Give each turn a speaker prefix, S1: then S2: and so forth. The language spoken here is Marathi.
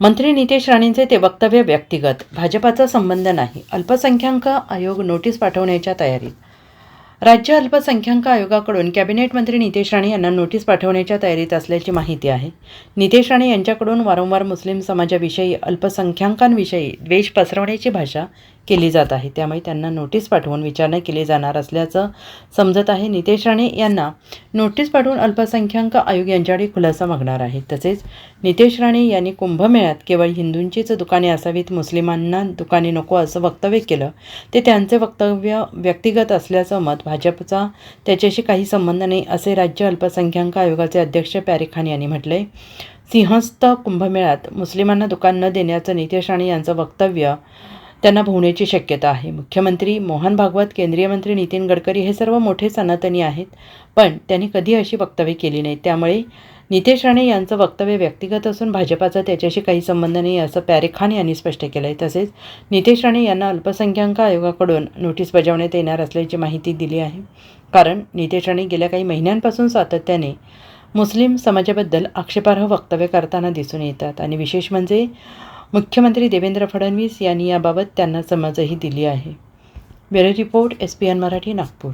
S1: मंत्री नितेश राणेंचे ते वक्तव्य व्यक्तिगत. भाजपाचा संबंध नाही. अल्पसंख्याक आयोग नोटीस पाठवण्याच्या तयारीत. राज्य अल्पसंख्याक आयोगाकडून कॅबिनेट मंत्री नितेश राणे यांना नोटीस पाठवण्याच्या तयारीत असल्याची माहिती आहे. नितेश राणे यांच्याकडून वारंवार मुस्लिम समाजाविषयी अल्पसंख्याकांविषयी द्वेष पसरवण्याची भाषा केली जात आहे. त्यामुळे त्यांना नोटीस पाठवून विचारणा केली जाणार असल्याचं समजत आहे. नितेश राणे यांना नोटीस पाठवून अल्पसंख्याक आयोग यांच्याकडे खुलासा मागणार आहे. तसेच नितेश राणे यांनी कुंभमेळ्यात केवळ हिंदूंचीच दुकाने असावीत मुस्लिमांना दुकाने नको असं वक्तव्य केलं ते त्यांचे वक्तव्य व्यक्तिगत असल्याचं मत भाजपचा त्याच्याशी काही संबंध नाही असे राज्य अल्पसंख्याक आयोगाचे अध्यक्ष पॅरे खान यांनी म्हटले सिंहस्थ कुंभमेळ्यात मुस्लिमांना दुकान न देण्याचं नितेश राणे यांचं वक्तव्य त्यांना भोवण्याची शक्यता आहे. मुख्यमंत्री मोहन भागवत केंद्रीय मंत्री नितीन गडकरी हे सर्व मोठे सनातनी आहेत. पण त्यांनी कधी अशी वक्तव्य केली नाही. त्यामुळे नितेश राणे यांचं वक्तव्य व्यक्तिगत असून भाजपाचा त्याच्याशी काही संबंध नाही असं पॅरे खान यांनी स्पष्ट केलं आहे तसेच नितेश राणे यांना अल्पसंख्याक आयोगाकडून नोटीस बजावण्यात येणार असल्याची माहिती दिली आहे. कारण नितेश राणे गेल्या काही महिन्यांपासून सातत्याने मुस्लिम समाजाबद्दल आक्षेपार्ह वक्तव्य करताना दिसून येतात. आणि विशेष म्हणजे मुख्यमंत्री देवेंद्र फडणवीस यांनी याबाबत त्यांना समजही दिली आहे. Bureau report S P N Marathi Nagpur.